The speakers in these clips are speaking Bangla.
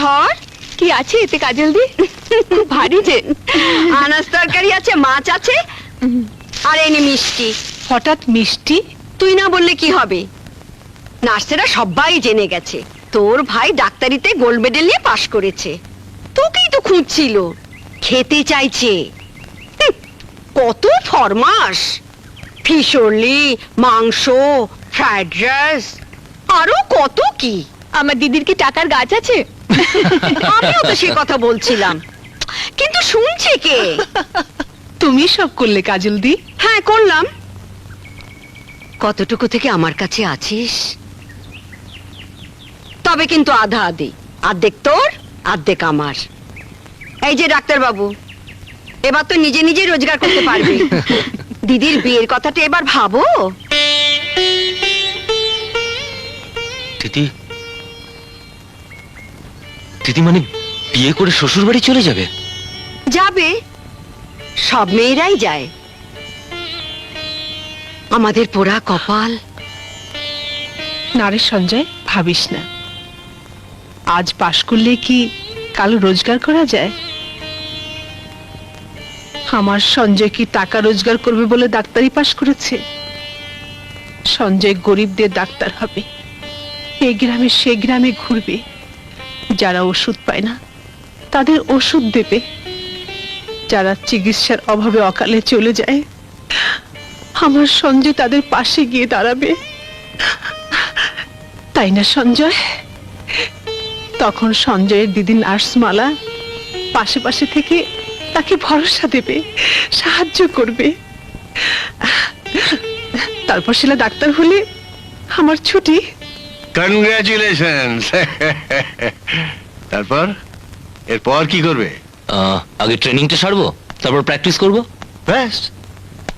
ধর কি আছে এতে কাজল দি? ভারী যে। আনাজ তরকারি আছে মাছ আছে আর এনে মিষ্টি। হঠাৎ মিষ্টি? তুই না বললে কি হবে? নার্সেরা সবাই জেনে গেছে তোর ভাই ডাক্তারিতে গোল্ড মেডেল নিয়ে পাশ করেছে। তোকেই তো খুঁজছিল। খেতে চাইছে। কত ফরমাস ফিশরলি মাংস ফ্রাইড রাইস আরও কত কি? আমার দিদির কি টাকার গাছ আছে? আমিও তো সে কথা বলছিলাম। কিন্তু শুনছে কে? তুমি সব করলে কাজল দি। হ্যাঁ করলাম। কতটুকু থেকে আমার কাছে আছিস? তবে কিন্তু আধা আধি। আর্ধেক তোর আর্ধেক আমার। এই যে ডাক্তার বাবু এবার তো নিজে নিজে রোজগার করতে পারবি। দিদির বিয়ের কথাটা এবার ভাবো। দিদি দিদি মানে বিয়ে করে শ্বশুর বাড়ি চলে যাবে? যাবে। সব মেয়েরাই যায়। আমাদের পোড়া কপাল। নারে সঞ্জয় ভাবিস না। আজ পাশ করলে কি কাল রোজগার করা যায়? আমার সঞ্জয় কি টাকা রোজগার করবে বলে ডাক্তারি পাশ করেছে? সঞ্জয় গরিবদের ডাক্তার হবে। এই গ্রামে সে গ্রামে ঘুরবে। যারা ওষুধ পায় না, তাদের ওষুধ দেবে। যারা চিকিৎসার অভাবে অকালে চলে যায়, আমার সঞ্জয় তাদের পাশে গিয়ে দাঁড়াবে। তাই না, সঞ্জয়? তখন সঞ্জয়ের দিদি নার্সমালা পাশে পাশে থেকে তাকে ভরসা দেবে, সাহায্য করবে। তারপর শিলা ডাক্তার হলে আমার ছুটি। কনগ্রাচুলেশনস তারপর? এরপর কি করবে? আগে ট্রেনিংটা সারবো তারপর প্র্যাকটিস করব। ব্যাস।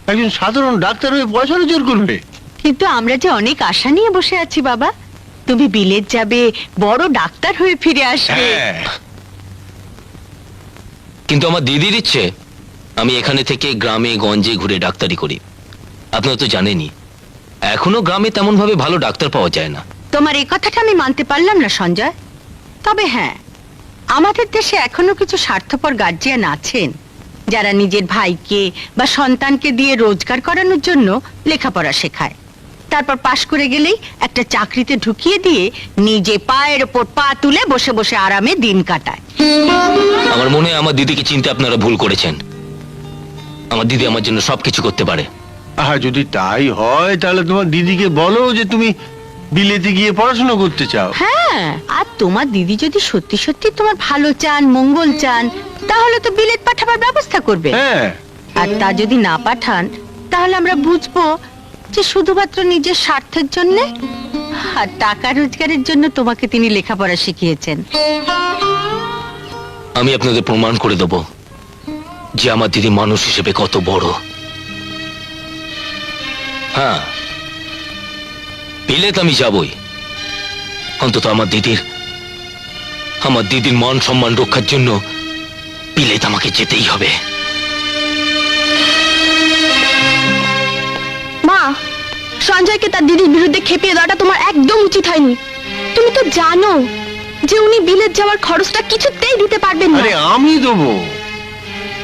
একজন সাধারণ ডাক্তার হয়ে পয়সার জোর করবে। কিন্তু আমরা যে অনেক আশা নিয়ে বসে আছি বাবা তুমি বিলেত যাবে বড় ডাক্তার হয়ে ফিরে আসবে। হ্যাঁ। কিন্তু আমার দিদির ইচ্ছে আমি এখানে থেকে গ্রামে গঞ্জে ঘুরে ডাক্তারি করি। আপনারা তো জানেনই এখনও গ্রামে তেমন ভাবে ভালো ডাক্তার পাওয়া যায় না। তোমার এই কথাটা আমি মানতে পারলাম না সঞ্জয়। তবে হ্যাঁ আমাদের দেশে এখনও কিছু স্বার্থপর গার্জিয়ান আছেন যারা নিজের ভাইকে বা সন্তানকে দিয়ে রোজগার করানোর জন্য লেখাপড়া শেখায়। তারপর পাশ করে গেলেই একটা চাকরিতে ঢুকিয়ে দিয়ে নিজে পায়ের ওপর পা তুলে বসে বসে আরামে দিন কাটায়। আমার মনে হয় আমার দিদিকে চিনতে আপনারা ভুল করেছেন। আমার দিদি আমার জন্য সবকিছু করতে পারে। আহা যদি তাই হয় তাহলে তোমার দিদিকে বলো যে তুমি বিলেতে গিয়ে পড়াশোনা করতে চাও? হ্যাঁ আর তোমার দিদি যদি সত্যি সত্যি তোমার ভালো চান মঙ্গল চান তাহলে তো বিলেত পাঠাবার ব্যবস্থা করবে। হ্যাঁ। আর তা যদি না পাঠান তাহলে আমরা বুঝব যে শুধুমাত্র নিজের স্বার্থের জন্য আর টাকা রোজগারের জন্য তোমাকে তিনি লেখাপড়া শিখিয়েছেন। আমি আপনাদের প্রমাণ করে দেব যে আমার দিদি মানুষ হিসেবে কত বড়। হ্যাঁ বিলেত আমি যাবই। অন্তত আমার দিদির আমার দিদির মান সম্মান রক্ষার জন্য বিলেত আমাকে যেতেই হবে। মা সঞ্জয়কে তার দিদির বিরুদ্ধে খেপিয়ে দেওয়াটা তোমার একদম উচিত হয়নি। তুমি তো জানো যে উনি বিলেত যাওয়ার খরচটা কিছুতেই দিতে পারবেন না। আরে আমি দেবো।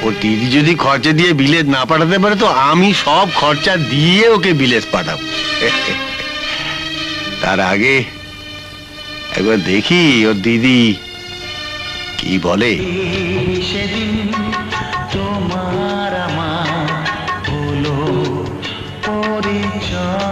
ও দিদি যদি খরচা দিয়ে বিলেত না পাঠাতে পারে তো আমি সব খরচা দিয়ে ওকে বিলেত পাঠাবো। তার আগে একবার দেখি ওর দিদি কি বলে। তোমার আমার হলো পরিচয়।